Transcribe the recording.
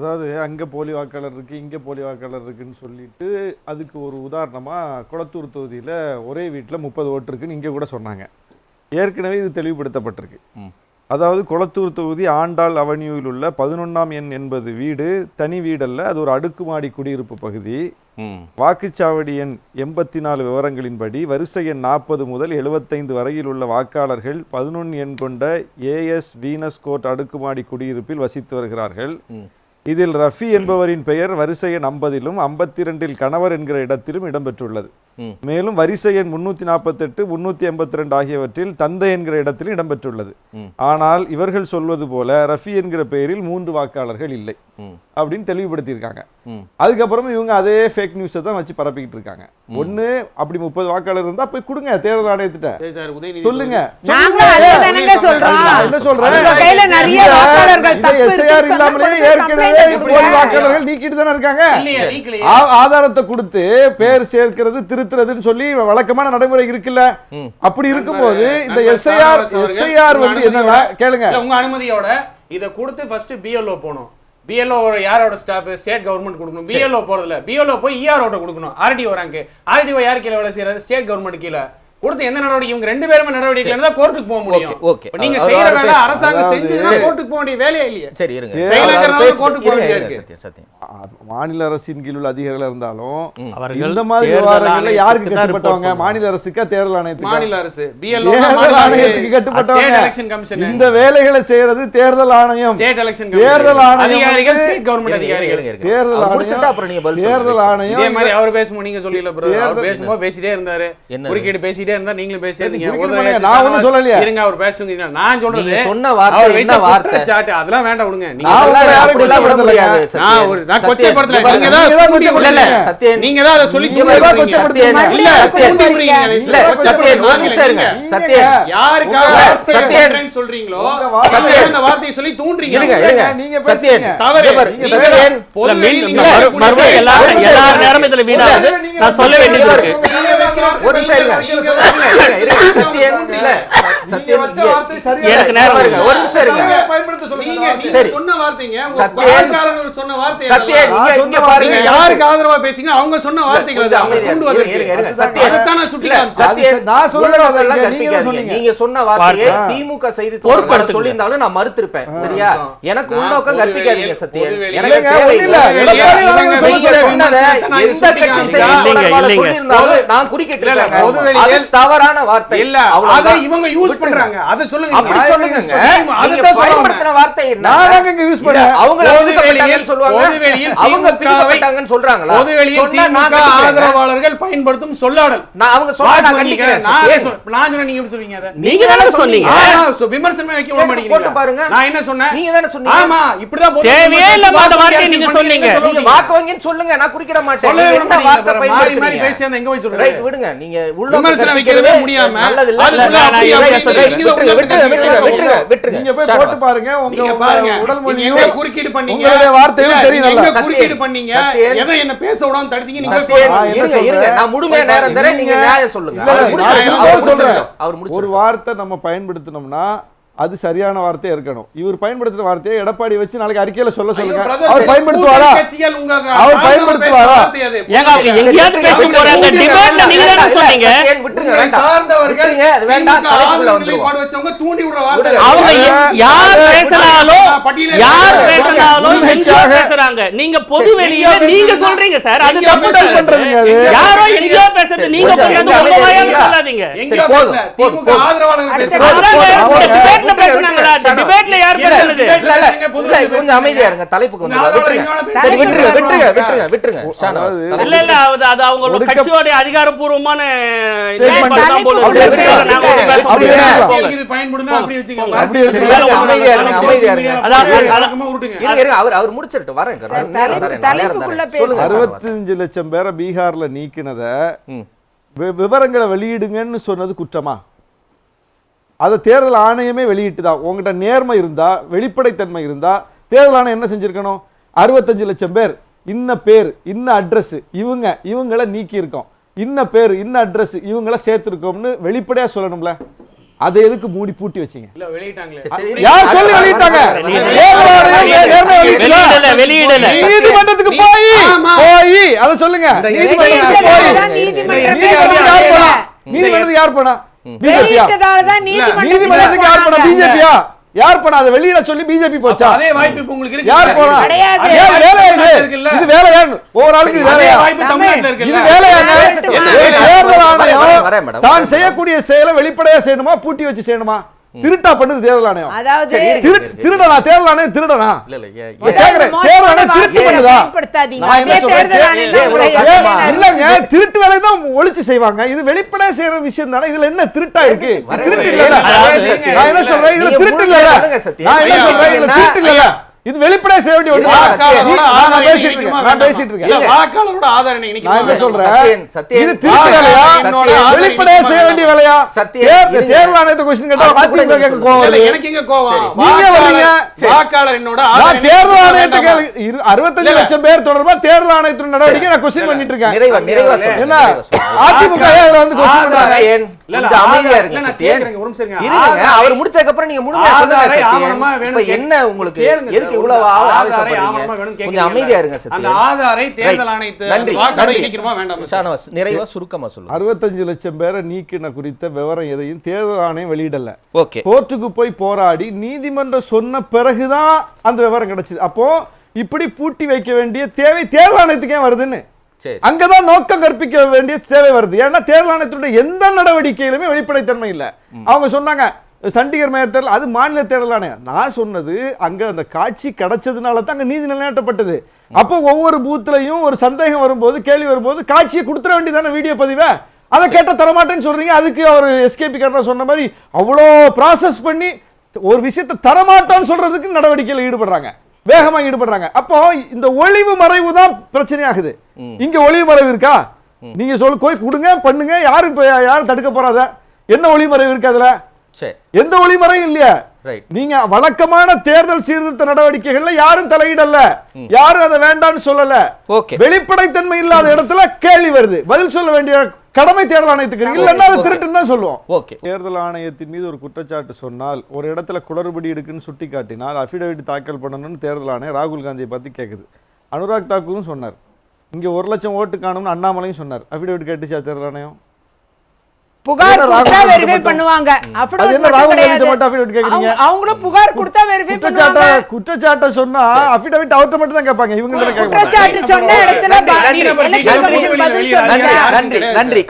அதாவது அங்கே போலி வாக்காளர் இருக்குது இங்கே போலி வாக்காளர் இருக்குன்னு சொல்லிட்டு அதுக்கு ஒரு உதாரணமாக குளத்தூர் தொகுதியில் ஒரே வீட்டில் முப்பது ஓட்டு இருக்குன்னு இங்கே கூட சொன்னாங்க. ஏற்கனவே இது தெளிவுபடுத்தப்பட்டிருக்கு. அதாவது குளத்தூர் தொகுதி ஆண்டாள் அவென்யூவில் உள்ள பதினொன்றாம் எண் என்பது வீடு தனி வீடல்ல அது ஒரு அடுக்குமாடி குடியிருப்பு பகுதி. வாக்குச்சாவடி எண் எண்பத்தி நாலு விவரங்களின்படி வரிசை எண் நாற்பது முதல் எழுபத்தைந்து வரையில் உள்ள வாக்காளர்கள் பதினொன்று எண் கொண்ட ஏஎஸ் வீனஸ் கோட் அடுக்குமாடி குடியிருப்பில் வசித்து வருகிறார்கள். இதில் ரஃபி என்பவரின் பெயர் வரிசை எண் ஐம்பதிலும் ஐம்பத்தி ரெண்டில் கணவர் என்கிற இடத்திலும் இடம்பெற்றுள்ளது. மேலும் வரிசை எண் முன்னூற்றி நாற்பத்தெட்டு முன்னூற்றி எண்பத்தி ரெண்டு ஆகியவற்றில் தந்தை என்கிற இடத்திலும் இடம்பெற்றுள்ளது. ஆனால் இவர்கள் சொல்வது போல ரஃபி என்கிற பெயரில் மூன்று வாக்காளர்கள் இல்லை. அப்படின்னு தெளிவுபடுத்தியிருக்காங்க. அதுக்கப்புறம் இவங்க அதே ஃபேக் நியூஸை தான் வச்சு பரப்பிக்கிட்டு இருக்காங்க. ஒண்ணு அப்படி முப்பது வாக்காளர் இருந்தா போய் கொடுங்க தேர்தல் ஆணையத்திட்ட. சரி சார் உதயநிதி சொல்லுங்க. என்ன சொல்றேன்? உங்க கையில நிறைய இந்த- வாக்காளர்கள் நீக்கிட்டு தானே இருக்காங்க. ஆதாரத்தை கொடுத்து பேர் சேர்க்கிறது திருத்துறதுன்னு சொல்லி வழக்கமான நடைமுறை இருக்குல்ல. அப்படி இருக்கும்போது இந்த எஸ்ஐஆர் எஸ்ஐஆர் வந்து என்னன்னா கேளுங்க. இல்ல, உங்க அனுமதியோட இத கொடுத்து ஃபர்ஸ்ட் பிஎல்ஓ போகணும். பிஎல்ஓ யாரோட ஸ்டாஃப் ஸ்டேட் கவர்மெண்ட் கொடுக்கணும். பிஎல்ஓ போறதுல பிஎல்ஓ போய் இஆர்ஓட கொடுக்கணும். ஆர்டிஓ ரேங்க் ஆர்டிஓ யார் கீழே வேலை செய்யறாரு ஸ்டேட் கவர்மெண்ட் கீழே. கொடுத்து எந்த நடவடிக்கை? இவங்க ரெண்டு பேருமே நடவடிக்கை தான் கோர்ட்டுக்கு போக முடியும். ஓகே, நீங்க செய்யற வேலை அரசாங்கம் செஞ்சதுன்னா. கோர்ட்டுக்கு போக வேண்டிய வேலையே இல்லையே. சரி இருங்க. மாநில அரசின் கீழ் உள்ள அதிகாரிகள் இருந்தாலும் அவர்கள் இந்த மாதிரி தேர்தல் விவகாரங்கள்ல யாருக்கு கட்டுப்பட்டவங்க. மாநில அரசுக்கா தேர்தல் ஆணையத்துக்கு? மாநில அரசு. பிஎல்ஓ ஆணையத்துக்கு கட்டுப்பட்டவங்க எலெக்ஷன் கமிஷன் இந்த வேலைகளை செய்யறது தேர்தல் ஆணையம். ஸ்டேட் எலெக்ஷன் தேர்தல் ஆணையம் அதிகாரிகள் ஸ்டேட் கவர்மெண்ட் அதிகாரிகள். தேர்தல் ஆணையம் அப்புறம் நீங்க பதில் தேர்தல். ஆணையம் இதே மாதிரி அவர் பேசும்போது நீங்க சொல்லல bro. அவர் பேசும்போது பேசிட்டே இருந்தாரு. என்னது? குறுக்கீடு பேசிட்டே இருந்தா நீங்களும் பண்ணுங்க, நான் ஒண்ணும் சொல்லலையே. இருங்க அவர் பேசுங்க நான் சொல்றது நீங்க சொன்ன வார்த்தை என்ன வார்த்தை? குற்றச்சாட்டு அதெல்லாம் வேண்டாம் விடுங்க நீங்க நான் விட முடியாது, கொச்சைப்படுத்தல. நான். ஒரு நான் கொச்சைப்படுத்தல. நீங்க தான் தூண்டி இல்ல. சத்யன். நீங்க தான் அதை சொல்லி. சத்யன். இல்ல, விடுறீங்க. இல்ல, நிமிஷம் இருங்க. நீங்க- சத்யன். யாருக்காக. பண்றேன்னு சொல்றீங்களோ சத்யன் அந்த வார்த்தையை சொல்லி தூண்டுறீங்க இருங்க, இருங்க. நீங்க பேசுங்க. தவறு. சத்யன். மறுபடியும் எல்லா ஒரு நிமிஷம் எல்லா இருங்க. நேரமும் இதுல வீணாகுது நான் சொல்ல வேண்டியது. இருக்கு ஒரு நிமிஷம் இருங்க. இருங்க, சத்தியம் இல்ல, சத்தியம் எனக்கு நேரம் பாருங்க, ஒரு நிமிஷம் இருங்க. நீங்க பயன்படுத்த சொல்லுங்க நீங்க இந்த நீங்க சரி. சொன்ன வார்த்தைங்க சொன்ன வார்த்தை. இங்க- பாருங்க. யாருக்கு ஆதரவா பேசிங்க அவங்க சொன்ன வார்த்தைகள் அது அவங்க கொண்டு. அதைத்தான் நான் சுட்டி இல்ல, காமிச்சேன். சத்யன், அது நான் சொல்றது உள்ளதெல்லாம் இல்ல, நீங்க. சொன்னீங்க. நீங்க சொன்ன வார்த்தையை. திமுக செய்தி. தொடர்பாளர் சொல்லியிருந்தாலும் நான் மறுத்திருப்பேன் சரியா. எனக்கு உள்நோக்கம் கற்பிக்காதீங்க அது தவறான வார்த்தை இல்ல அதை. இவங்க யூஸ். பண்றாங்க அதை சொல்லுங்க அப்படி. சொல்லுங்க. பயன்படுத்தின வார்த்தை என்ன நான் இங்க யூஸ் பண்ணேன். அவங்க பொது பிரிக்கப்பட்டாங்கன்னு வெளியில் சொல்லுவாங்க பொது வெளியில் அவங்க பிரிக்கப்பட்டாங்கன்னு சொல்றாங்களா திமுக. ஆதரவாளர்கள் பயன்படுத்தும் சொல்லாடல் நான் அவங்க சொன்னா நான் வாக்கு வங்கிக்க, கண்டிக்கிறேன் நான் அதை சத்யன். சொல்- நான் சொன்னேன், நீங்க எப்படி சொல்றீங்க அதை? நீங்க தானே சொன்னீங்க விமர்சனமே வைக்க விட? போட்டு பாருங்க. நான் என்ன சொன்னேன்? நீங்க தானே சொன்னீங்க. ஆமா, தேவையே அந்த வாக்கு வார்த்தையை அரசியல் நீங்க சொன்னீங்க. நீங்க. வாக்கு வங்கின்னு சொல்லுங்க நான் குறிக்கிட மாட்டேன் என்ன வார்த்தை மாட்டீங்க. மாறி பயன்படுத்துறீங்க பேசி அந்த எங்க போய் சொல்றீங்க? ரைட் விடுங்க நீங்க உள்ள விமர்சனம் முடியாம, நல்லது இல்ல விட்டுருங்க விட்டுருங்க விட்டுருங்க விட்டுருங்க விட்டுருங்க நீங்க போய். போட்டு பாருங்க உங்க பாருங்க. உடல் மொழியும் குறுக்கீடு பண்ணீங்க? உங்களுடைய வார்த்தையும். எங்க குறுக்கீடு பண்ணீங்க. எதை என்ன பேச விடாம தடுத்தீங்க நீங்க இருங்க நான் முழுமையா நேரம் தரேன். நீங்க நியாயம் சொல்லுங்க. அவர் அவர் ஒரு. வார்த்தை நம்ம பயன்படுத்தினோம்னா அது சரியான வார்த்தையா இருக்கணும். இவர் பயன்படுத்துற வார்த்தையை எடப்பாடி வச்சு நாளைக்கு அறிக்கையில சொல்ல சொல்லுங்க. அவர் பயன்படுத்துவாரா? அவர் பயன்படுத்துவாரா? நீங்க பொது வெளியில நீங்க. சொல்றீங்க சார். அது தப்பு. பண்றதுங்க. யாரோ எங்கேயோ பேசுறது. நீங்க சொல்லாதீங்க விட்டுருங்க, பேசுனாங்களா. டிபேட்ல யார் பேசுனது கொஞ்சம் அமைதியா இருங்க. தலைப்புக்கு வந்து விட்டுருங்க. விட்டுருங்க விட்டுருங்க விட்டுருங்க இல்ல இல்ல அது அது அவங்களோட கட்சியோட அதிகாரப்பூர்வமான. அறுபத்தஞ்சு லட்சம் பேரை பீகார்ல நீக்கினத விவரங்களை வெளியிடுங்கன்னு சொன்னது குற்றமா? அதை தேர்தல் ஆணையமே வெளியிட்டுதா? உங்ககிட்ட நேர்மை இருந்தா வெளிப்படைத்தன்மை இருந்தா தேர்தல் ஆணையம் என்ன செஞ்சிருக்கணும்? அறுபத்தஞ்சு லட்சம் பேர் இன்ன பேர் இன்ன அட்ரஸ் இவங்க இவங்கள நீக்கி இருக்கோம் இன்ன பேர் இன்ன அட்ரஸ் இவங்கள சேர்த்துருக்கோம்னு வெளிப்படையா சொல்லணும்ல? அதை எதுக்கு மூடி பூட்டி வச்சீங்க. யார் சொல்லி வெளியிட்டாங்க? வெளியிடல. நீதிமன்றத்துக்கு போய். போய். அத சொல்லுங்க. வெளியிட்டதாலதான் நீதிமன்றத்துக்கு நீதிமன்றத்துக்கு யார் போனா? யார் போனா பிஜேபியா யார் அதை வெளியிட சொல்லி பிஜேபி போச்சா அதே வாய்ப்பு உங்களுக்கு இருக்கு யார் போனா கிடையாது. வேலையா இது? இது வேலையா ஒவ்வொரு ஆளுக்கு இது அதே வேலையா வாய்ப்பு தமிழ்நாட்டுல இது இருக்குல்ல வேலையாங்க பேசட்டுமா? என்ன ஒரு வேலை? தேர்தல் ஆணையம். தான் செய்யக்கூடிய செயலை வெளிப்படையா செய்யணுமா பூட்டி வச்சு செய்யணுமா திருட்டா பண்ணுது தேர்தல் ஆணையம் அதாவது திருடனா தேர்தல் ஆணையம் திருடனா? இல்ல கேக்குறேன், தேர்தல் ஆணையம் திருட்டு பண்ணுதா? இல்லங்க திருட்டு வேலை தான் ஒழிச்சு செய்வாங்க. இது வெளிப்படையா செய்யற விஷயம் தானே. இதுல என்ன திருட்டா இருக்கு? திருட்டு. இல்ல. நான் என்ன சொல்றேன்? இதுல திருட்டு இல்ல. நான் என்ன சொல்றேன்? இதுல திருட்டு இல்ல இது வெளிப்படையா செய்ய வேண்டிய நான் பேசிட்டு இருக்கேன். நான் பேசிட்டு இருக்கேன். வாக்காளரோட ஆதாரம் நான்? சொல்றேன். இது. வெளிப்படையா செய்ய வேண்டிய வேலையா. தேர்தல் ஆணையத்தை கொஸ்டின் கேட்டா அதிமுக கேட்க கோவம். எனக்கு எங்க கோவம்? நீங்க. வாக்காளர் என்னோட நான் தேர்தல் ஆணையத்தை அறுபத்தஞ்சு. லட்சம் பேர் தொடர்பா தேர்தல் ஆணையத்தின் நடவடிக்கை நான் கொஸ்டின் பண்ணிட்டு இருக்கேன். நிறைவா என்ன. அதிமுக வந்து கொஸ்டின் பண்றாங்க அமைதியா இருங்க அவர் முடிச்சதுக்கு அப்புறம் நீங்க முழுமையா சொல்லுங்க என்ன உங்களுக்கு கேளுங்க எதுக்கு இவ்வளவு ஆதாரை ஆவேசப்படுறீங்க. ஆவணமா வேணும் கொஞ்சம் கேக்குறீங்க. அமைதியா இருங்க அந்த சத்தியன் ஆதாரை தேர்தல் Right. ஆணையத்து நன்றி வாக்காளர் நன்றி. இணைக்கணுமா வேண்டாமா சார்? ஷானவாஸ், நிறைவா சுருக்கமா சொல்லுங்க. அறுபத்தஞ்சு லட்சம் பேரை நீக்கின குறித்த விவரம் எதையும் தேர்தல் ஆணையம் வெளியிடல. ஓகே. கோர்ட்டுக்கு போய் போராடி நீதிமன்றம் சொன்ன பிறகுதான் அந்த விவரம் கிடைச்சது. அப்போ இப்படி பூட்டி வைக்க வேண்டிய தேவை தேர்தல் ஆணையத்துக்கு ஏன் வருதுன்னு. சரி. அங்கதான் நோக்கம் கற்பிக்க வேண்டிய தேவை வருது. ஏன்னா தேர்தல் ஆணையத்துடைய எந்த நடவடிக்கையிலுமே வெளிப்படைத்தன்மை இல்ல. அவங்க சொன்னாங்க சண்டிகர் மேயர் தேர்தல் அது மாநில தேர்தல் ஆணையம். நான் சொன்னது அங்க அந்த காட்சி கிடைச்சதுனால தான் அங்க நீதி நிலைநாட்டப்பட்டது. அப்போ ஒவ்வொரு பூத்லயும் ஒரு சந்தேகம் வரும்போது கேள்வி வரும்போது காட்சியை கொடுத்துட வேண்டியதானே வீடியோ பதிவை? அதை கேட்ட தரமாட்டேன்னு சொல்றீங்க. அதுக்கு அவர் எஸ்கேபி காரனா சொன்ன மாதிரி அவ்வளோ ப்ராசஸ் பண்ணி ஒரு விஷயத்தை தரமாட்டோம்னு சொல்றதுக்கு நடவடிக்கையில் ஈடுபடுறாங்க. வேகமா ஈடுபடுறாங்க. அப்போ இந்த ஒளிவு மறைவு தான் பிரச்சனையாகுது. இங்க ஒளிவு மறைவு இருக்கா? நீங்க சொல்லு போய் கொடுங்க பண்ணுங்க. யாரு யாரும் தடுக்க போறாத. என்ன ஒளிவு மறைவு இருக்கு அதுல? எந்த ஒளிமறையும் இல்லையா. ரைட் நீங்க வழக்கமான தேர்தல் சீர்திருத்த நடவடிக்கைகள்ல யாரும் தலையிடல. யாரும் அதை வேண்டாம்னு சொல்லல. ஓகே. வெளிப்படைத்தன்மை இல்லாத இடத்துல கேள்வி வருது. பதில் சொல்ல வேண்டிய கடமை தேர்தல் ஆணையத்துக்கு. இல்லைன்னா அது. திருட்டுன்னு தான் சொல்லுவோம். ஓகே. தேர்தல் ஆணையத்தின் மீது ஒரு குற்றச்சாட்டு சொன்னால் ஒரு இடத்துல குளறுபடி இருக்குன்னு சுட்டி காட்டினால் அஃபிடவிட் தாக்கல் பண்ணணும்னு தேர்தல் ஆணையம் ராகுல் காந்தியை பார்த்து கேட்குது அனுராக் தாக்கூரும் சொன்னார். இங்க ஒரு லட்சம் ஓட்டு காணும்னு அண்ணாமலையும் சொன்னார். அஃபிடவிட் கேட்டுச்சா தேர்தல் ஆணையம்? புகார் கொடுத்தா வெரிஃபை? பண்ணுவாங்க. அவங்களும் புகார் கொடுத்தா வெரிஃபை குற்றச்சாட்டை பண்ணுவாங்க. குற்றச்சாட்டை சொன்னா அஃபிடவிட் அவர்கிட்ட மட்டும் தான் கேட்பாங்க. இவங்க குற்றச்சாட்டு சொன்ன இடத்துல நன்றி நன்றி.